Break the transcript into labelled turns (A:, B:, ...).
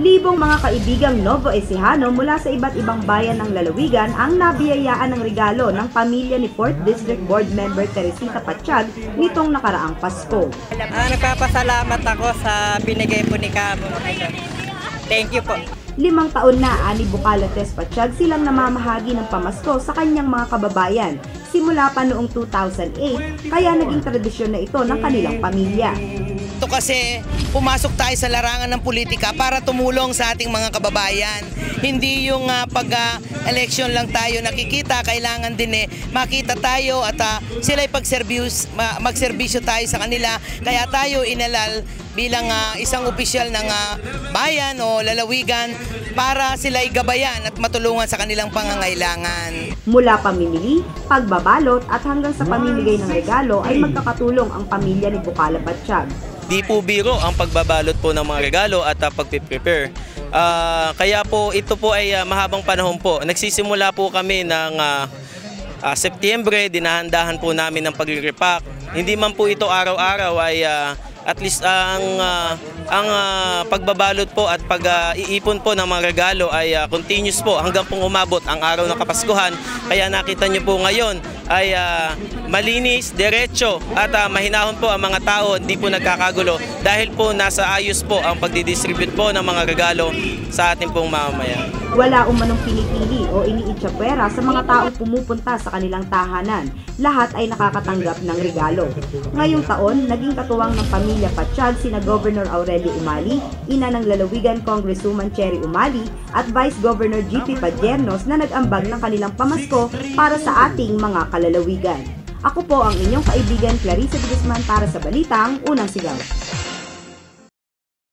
A: Libong mga kaibigang Novo Ecijano mula sa iba't ibang bayan ng lalawigan ang nabiyayaan ng regalo ng pamilya ni 4th District Board Member Teresita Patsyag nitong nakaraang Pasko.
B: Ah, nagpapasalamat ako sa binigay po ni Kamo. Thank you po.
A: Limang taon na ani Bucalates Patsyag silang namamahagi ng pamasko sa kanyang mga kababayan simula pa noong 2008 kaya naging tradisyon na ito ng kanilang pamilya.
C: Ito kasi pumasok tayo sa larangan ng politika para tumulong sa ating mga kababayan. Hindi yung ah, pag-election lang tayo nakikita, kailangan din eh makita tayo at uh, sila pagservice, ma- magserbisyo tayo sa kanila. Kaya tayo inalal bilang ah, isang opisyal ng ah, bayan o lalawigan para sila gabayan at matulungan sa kanilang pangangailangan.
A: Mula pamimili, pagbabalot at hanggang sa pamimigay ng regalo ay magkakatulong ang pamilya ni Bukala Patsyag.
D: Di po biro ang pagbabalot po ng mga regalo at uh, pagpiprepare. Ah, kaya po ito po ay ah, mahabang panahon po. Nagsisimula po kami ng ah, ah, Setyembre, dinahandahan po namin ng pagre-repack. Hindi man po ito araw-araw ay ah, at least ang ah, ang ah, pagbabalot po at pag-iipon po ng mga regalo ay ah, continuous po hanggang pong umabot ang araw ng Kapaskuhan. Kaya nakita niyo po ngayon ay ah, malinis, diretso at ah, mahinahon po ang mga tao, hindi po nagkakagulo dahil po nasa ayos po ang pagdidistribute po ng mga regalo sa ating pong mamamayan.
A: Wala umanong pinipili o iniitsapwera sa mga taong pumupunta sa kanilang tahanan. Lahat ay nakakatanggap ng regalo. Ngayong taon, naging katuwang ng pamilya Patsyag sina Governor Aurelio Umali, ina ng lalawigan Congresswoman Cherry Umali at Vice Governor GP Padiernos na nag-ambag ng kanilang pamasko para sa ating mga kalalawigan. Ako po ang inyong kaibigan Clarissa Guzman para sa Balitang Unang Sigaw.